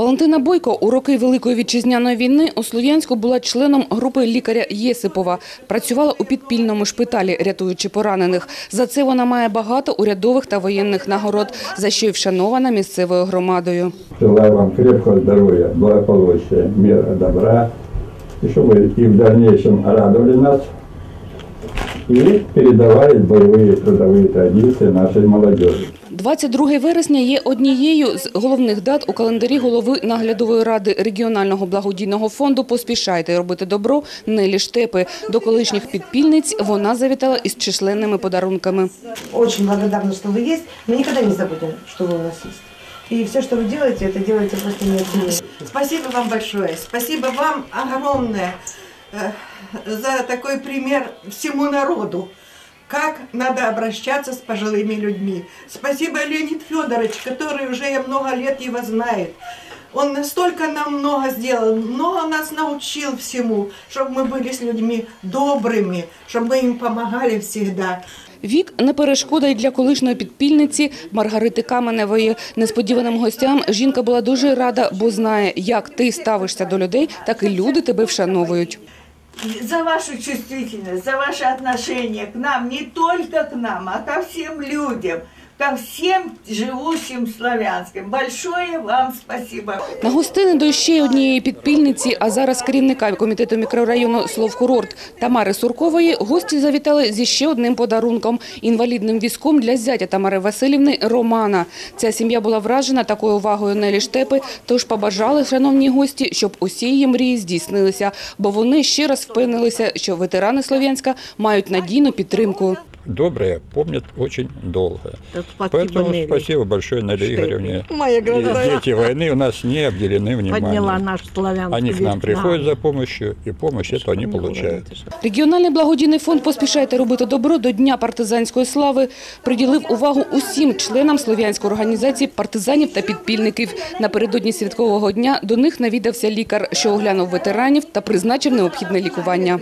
Валентина Бойко у роки Великої вітчизняної війни у Слов'янську була членом групи лікаря Єсипова. Працювала у підпільному шпиталі, рятуючи поранених. За це вона має багато урядових та воєнних нагород, за що й вшанована місцевою громадою. Желаю вам крепкого здоровья, благополучия, мира, добра. И чтобы вы и в дальнейшем радовали нас и передавали боевые трудовые традиции нашей молодежи. 22 вересня є однією з головних дат у календарі голови наглядової ради регіонального благодійного фонду «Поспішайте робити добро» Нелі Штепи. До колишніх підпільниць вона завітала із численними подарунками. Очень благодарна, что вы есть. Мы никогда не забудем, что вы у нас есть. И все, что вы делаете, это делаете просто неоценимо. Спасибо вам большое. Спасибо вам огромное э, за такой пример всему народу. Как надо обращаться с пожилыми людьми. Спасибо Леонид Федорович, который уже много лет его знает. Он настолько нам много сделал, много нас научил всему, чтобы мы были с людьми добрыми, чтобы мы им помогали всегда. Вік не перешкода й для колишньої підпільниці Маргарити Каменевої. Несподіваним гостям жінка була дуже рада, бо знає, як ти ставишся до людей, так і люди тебе вшановують. за вашу чувствительность, за ваше отношение к нам, не только к нам, а ко всем людям, ко всем живущим славянским. Большое вам спасибо. На гостини до ще однієї підпільниці, а зараз керівника комітету мікрорайону Словкурорт Тамари Суркової, гості завітали зі ще одним подарунком – інвалідним візком для зятя Тамари Васильівни Романа. Ця сім'я була вражена такою увагою Нелі Штепи, тож побажали, шановні гості, щоб усі її мрії здійснилися, бо вони ще раз впевнилися, що ветерани Слов'янська мають надійну підтримку добрые помнят очень долго. Спасибо, Поэтому Нелли. спасибо большое Наде Игоревне. Моя И Дети войны у нас не обделены подняла вниманием. наш славянский Они к нам язык. приходят за помощью, и помощь эту они получают. Регіональний благодійний фонд «Поспішайте робити добро» до Дня партизанської слави приділив увагу усім членам Слов'янської організації партизанів та підпільників. Напередодні святкового дня до них навідався лікар, що оглянув ветеранів та призначив необхідне лікування.